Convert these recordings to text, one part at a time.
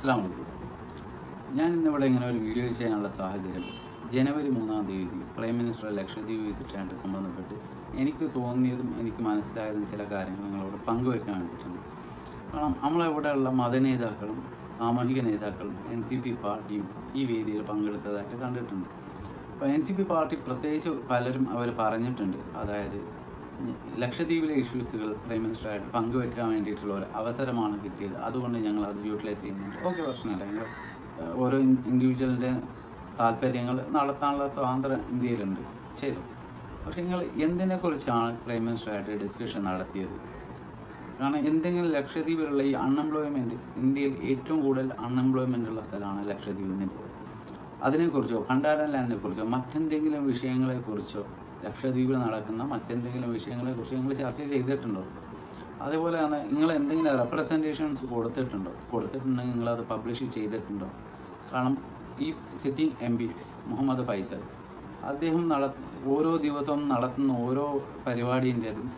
അസ്സാം ഞാൻ ഇന്നിവിടെ ഇങ്ങനെ ഒരു വീഡിയോ ചെയ്യാനുള്ള സാഹചര്യം. ജനുവരി മൂന്നാം തീയതി പ്രൈം മിനിസ്റ്റർ ലക്ഷദ്വീപ് വിസിറ്റായിട്ട് സംബന്ധപ്പെട്ട് എനിക്ക് തോന്നിയതും എനിക്ക് മനസ്സിലായതും ചില കാര്യങ്ങൾ നിങ്ങളോട് പങ്കുവെക്കാൻ വേണ്ടിയിട്ടുണ്ട് കാരണം നമ്മളിവിടെയുള്ള മതനേതാക്കളും സാമൂഹിക നേതാക്കളും എൻ സി പി പാർട്ടിയും ഈ വേദിയിൽ പങ്കെടുത്തതായിട്ട് കണ്ടിട്ടുണ്ട്. അപ്പോൾ എൻ സി പി പാർട്ടി പ്രത്യേകിച്ച് പലരും അവർ പറഞ്ഞിട്ടുണ്ട്. അതായത് ലക്ഷദ്വീപിലെ ഇഷ്യൂസുകൾ പ്രൈം മിനിസ്റ്ററായിട്ട് പങ്കുവെക്കാൻ വേണ്ടിയിട്ടുള്ള ഒരു അവസരമാണ് കിട്ടിയത്. അതുകൊണ്ട് ഞങ്ങൾ അത് യൂട്ടിലൈസ് ചെയ്യുന്നുണ്ട്. ഓക്കെ പ്രശ്നമില്ല. ഞങ്ങൾ ഓരോ ഇൻഡിവിജ്വലിന്റെ താല്പര്യങ്ങൾ നടത്താനുള്ള സ്വാതന്ത്ര്യം ഇന്ത്യയിലുണ്ട്. ചെയ്തു. പക്ഷേ നിങ്ങൾ എന്തിനെക്കുറിച്ചാണ് പ്രൈം മിനിസ്റ്ററായിട്ട് ഡിസ്കഷൻ നടത്തിയത്? കാരണം എന്തെങ്കിലും ലക്ഷദ്വീപിലുള്ള ഈ അൺഎംപ്ലോയ്മെന്റ് ഇന്ത്യയിൽ ഏറ്റവും കൂടുതൽ അൺഎംപ്ലോയ്മെന്റ് ഉള്ള സ്ഥലമാണ് ലക്ഷദ്വീപ് ഇപ്പോൾ അതിനെക്കുറിച്ചോ കണ്ടാരൻ ലാൻഡിനെ കുറിച്ചോ മറ്റെന്തെങ്കിലും വിഷയങ്ങളെക്കുറിച്ചോ ലക്ഷദ്വീപിൽ നടക്കുന്ന മറ്റെന്തെങ്കിലും വിഷയങ്ങളെക്കുറിച്ച് നിങ്ങൾ ചർച്ച ചെയ്തിട്ടുണ്ടോ? അതേപോലെ തന്നെ നിങ്ങൾ എന്തെങ്കിലും റെപ്രസെന്റേഷൻസ് കൊടുത്തിട്ടുണ്ടോ? കൊടുത്തിട്ടുണ്ടെങ്കിൽ നിങ്ങളത് പബ്ലിഷ് ചെയ്തിട്ടുണ്ടോ? കാരണം ഈ sitting M P Muhammad Faisal അദ്ദേഹം നട ഓരോ ദിവസവും നടത്തുന്ന ഓരോ പരിപാടിന്റെതും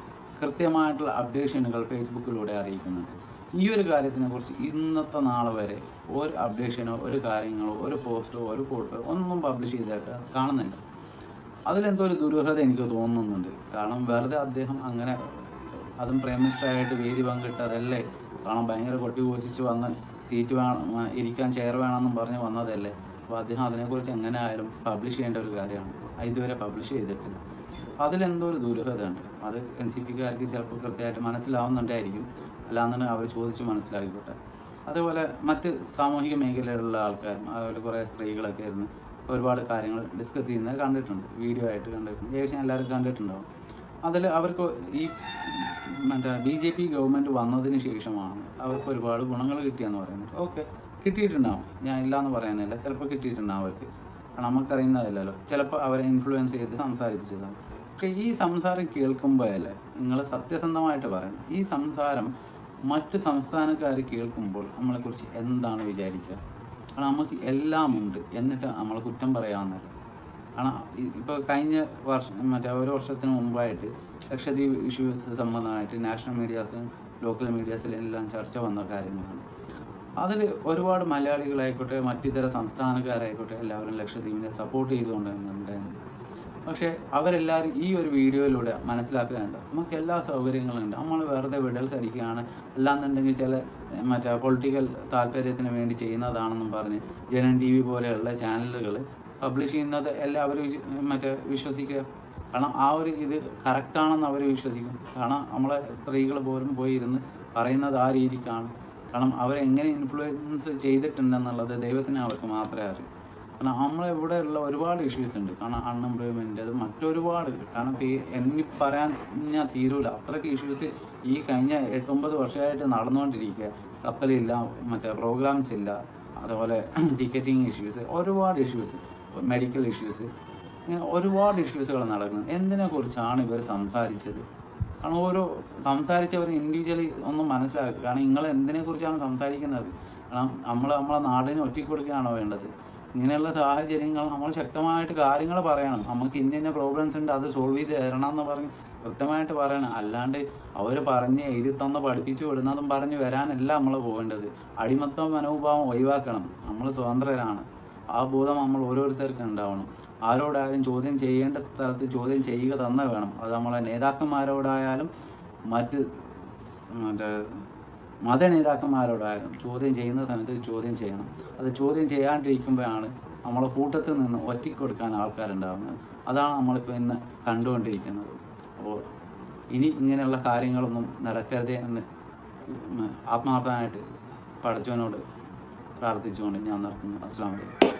കൃത്യമായിട്ടുള്ള അപ്ഡേഷനുകൾ ഫേസ്ബുക്കിലൂടെ അറിയിക്കുന്നുണ്ട്. ഈ ഒരു കാര്യത്തിനെ കുറിച്ച് ഇന്നത്തെ നാൾ വരെ ഒരു അപ്ഡേഷനോ ഒരു കാര്യങ്ങളോ ഒരു പോസ്റ്റോ ഒരു ഫോട്ടോ ഒന്നും പബ്ലിഷ് ചെയ്തിട്ട് കാണുന്നില്ല. അതിലെന്തോ ഒരു ദുരൂഹത എനിക്ക് തോന്നുന്നുണ്ട്. കാരണം വെറുതെ അദ്ദേഹം അങ്ങനെ അതും പ്രൈം മിനിസ്റ്ററായിട്ട് വേദി പങ്കിട്ടതല്ലേ? കാരണം ഭയങ്കര കൊട്ടി ഘോഷിച്ച് വന്ന് സീറ്റ് വേണം ഇരിക്കാൻ ചെയർ വേണമെന്നും പറഞ്ഞ് വന്നതല്ലേ? അപ്പോൾ അദ്ദേഹം അതിനെക്കുറിച്ച് എങ്ങനെ ആയാലും പബ്ലിഷ് ചെയ്യേണ്ട ഒരു കാര്യമാണ്. ഇതുവരെ പബ്ലിഷ് ചെയ്തിട്ടില്ല. അതിലെന്തോ ഒരു ദുരൂഹതയുണ്ട്. അത് എൻ സി പിക്കാർക്ക് ചിലപ്പോൾ കൃത്യമായിട്ട് മനസ്സിലാവുന്നുണ്ടായിരിക്കും. അല്ലാന്നുണ്ടെങ്കിൽ അവർ ചോദിച്ച് മനസ്സിലാക്കിക്കോട്ടെ. അതേപോലെ മറ്റ് സാമൂഹിക മേഖലയിലുള്ള ആൾക്കാരും അതുപോലെ കുറേ സ്ത്രീകളൊക്കെ ഇരുന്ന് ഒരുപാട് കാര്യങ്ങൾ ഡിസ്കസ് ചെയ്യുന്നത് കണ്ടിട്ടുണ്ട് വീഡിയോ ആയിട്ട് കണ്ടിട്ടുണ്ട് ഏകദേശം എല്ലാവരും കണ്ടിട്ടുണ്ടാവും. അതിൽ അവർക്ക് ഈ മറ്റേ ബി ജെ പി ഗവൺമെന്റ് വന്നതിന് ശേഷമാണ് അവർക്ക് ഒരുപാട് ഗുണങ്ങൾ കിട്ടിയെന്ന് പറയുന്നത്. ഓക്കെ കിട്ടിയിട്ടുണ്ടാവും. ഞാൻ ഇല്ലയെന്ന് പറയുന്നില്ല ചിലപ്പോൾ കിട്ടിയിട്ടുണ്ടാവും അവർക്ക്. കാരണം നമുക്കറിയുന്നതല്ലല്ലോ. ചിലപ്പോൾ അവരെ ഇൻഫ്ലുവൻസ് ചെയ്ത് സംസാരിപ്പിച്ചതാണ്. പക്ഷേ ഈ സംസാരം കേൾക്കുമ്പോഴല്ലേ നിങ്ങൾ സത്യസന്ധമായിട്ട് പറയണം. ഈ സംസാരം മറ്റ് സംസ്ഥാനക്കാർ കേൾക്കുമ്പോൾ നമ്മളെക്കുറിച്ച് എന്താണ് വിചാരിക്കുക? കാരണം നമുക്ക് എല്ലാം ഉണ്ട് എന്നിട്ട് നമ്മൾ കുറ്റം പറയാവുന്നില്ല കാരണം ഇപ്പോൾ കഴിഞ്ഞ വർഷം മറ്റേ ഒരു വർഷത്തിന് മുമ്പായിട്ട് ലക്ഷദ്വീപ് ഇഷ്യൂസ് സംബന്ധമായിട്ട് നാഷണൽ മീഡിയാസിലും ലോക്കൽ മീഡിയാസിലും എല്ലാം ചർച്ച വന്ന കാര്യങ്ങളാണ്. അതിൽ ഒരുപാട് മലയാളികളായിക്കോട്ടെ മറ്റിതര സംസ്ഥാനക്കാരായിക്കോട്ടെ എല്ലാവരും ലക്ഷദ്വീപിനെ സപ്പോർട്ട് ചെയ്തുകൊണ്ടുണ്ടായിരുന്നു പക്ഷേ അവരെല്ലാവരും ഈ ഒരു വീഡിയോയിലൂടെ മനസ്സിലാക്കുകയുണ്ട്. നമുക്ക് എല്ലാ സൗകര്യങ്ങളും ഉണ്ട് നമ്മൾ വെറുതെ വിടൽസ് അടിക്കുകയാണ് അല്ലാന്നുണ്ടെങ്കിൽ ചില മറ്റേ പൊളിറ്റിക്കൽ താല്പര്യത്തിന് വേണ്ടി ചെയ്യുന്നതാണെന്നും പറഞ്ഞ് ജനൻ ടി വി പോലെയുള്ള ചാനലുകൾ പബ്ലിഷ് ചെയ്യുന്നത് എല്ലാവരും മറ്റേ വിശ്വസിക്കുക. കാരണം ആ ഒരു ഇത് കറക്റ്റാണെന്ന് അവർ വിശ്വസിക്കും. കാരണം നമ്മളെ സ്ത്രീകൾ പോലും പോയി ഇരുന്ന് പറയുന്നത് ആ രീതിക്കാണ്. കാരണം അവരെങ്ങനെ ഇൻഫ്ലുവൻസ് ചെയ്തിട്ടുണ്ടെന്നുള്ളത് ദൈവത്തിന് അവർക്ക് മാത്രമേ അറിയൂ. കാരണം നമ്മളിവിടെ ഉള്ള ഒരുപാട് ഇഷ്യൂസ് ഉണ്ട്. കാരണം അൺഎംപ്ലോയ്മെന്റ് അത് മറ്റൊരുപാട്. കാരണം എനിക്ക് പറയാൻ ഞാൻ തീരൂല. അത്രയ്ക്ക് ഇഷ്യൂസ് ഈ കഴിഞ്ഞ എട്ടൊമ്പത് വർഷമായിട്ട് നടന്നുകൊണ്ടിരിക്കുക. കപ്പലില്ല മറ്റേ പ്രോഗ്രാംസ് ഇല്ല. അതുപോലെ ടിക്കറ്റിംഗ് ഇഷ്യൂസ് ഒരുപാട് ഇഷ്യൂസ് മെഡിക്കൽ ഇഷ്യൂസ് ഇങ്ങനെ ഒരുപാട് ഇഷ്യൂസുകൾ നടക്കുന്നത് എന്തിനെക്കുറിച്ചാണ് ഇവർ സംസാരിച്ചത്? കാരണം ഓരോ സംസാരിച്ചവർ ഇൻഡിവിജ്വലി ഒന്നും മനസ്സിലാക്കുക കാരണം നിങ്ങൾ എന്തിനെക്കുറിച്ചാണ് സംസാരിക്കുന്നത്? കാരണം നമ്മൾ നമ്മളെ നാടിനെ ഒറ്റ കൊടുക്കുകയാണോ വേണ്ടത്? ഇങ്ങനെയുള്ള സാഹചര്യങ്ങൾ നമ്മൾ ശക്തമായിട്ട് കാര്യങ്ങൾ പറയണം. നമുക്ക് ഇന്ന ഇന്ന പ്രോബ്ലംസ് ഉണ്ട് അത് സോൾവ് ചെയ്ത് തരണം എന്ന് പറഞ്ഞ് കൃത്യമായിട്ട് പറയണം. അല്ലാണ്ട് അവർ പറഞ്ഞ് എഴുതി തന്ന് പഠിപ്പിച്ചു വിടുന്നതും പറഞ്ഞ് വരാനല്ല നമ്മൾ പോകേണ്ടത്. അടിമത്വ മനോഭാവം ഒഴിവാക്കണം. നമ്മൾ സ്വതന്ത്രരാണ്. ആ ബോധം നമ്മൾ ഓരോരുത്തർക്കും ഉണ്ടാവണം. ആരോടായാലും ചോദ്യം ചെയ്യേണ്ട സ്ഥലത്ത് ചോദ്യം ചെയ്യുക തന്നെ വേണം. അത് നമ്മളെ നേതാക്കന്മാരോടായാലും മറ്റ് മറ്റേ മത നേതാക്കന്മാരോടായാലും ചോദ്യം ചെയ്യുന്ന സമയത്ത് ചോദ്യം ചെയ്യണം. അത് ചോദ്യം ചെയ്യാണ്ടിരിക്കുമ്പോഴാണ് നമ്മളെ കൂട്ടത്തിൽ നിന്ന് ഒറ്റയ്ക്ക് കൊടുക്കാൻ ആൾക്കാരുണ്ടാകുന്നത് അതാണ് നമ്മളിപ്പോൾ ഇന്ന് കണ്ടുകൊണ്ടിരിക്കുന്നത്. അപ്പോൾ ഇനി ഇങ്ങനെയുള്ള കാര്യങ്ങളൊന്നും നടക്കരുത് എന്ന് ആത്മാർത്ഥമായിട്ട് പഠിച്ചവനോട് പ്രാർത്ഥിച്ചുകൊണ്ട് ഞാൻ നടക്കുന്നു അസ്സാം വലൈക്കും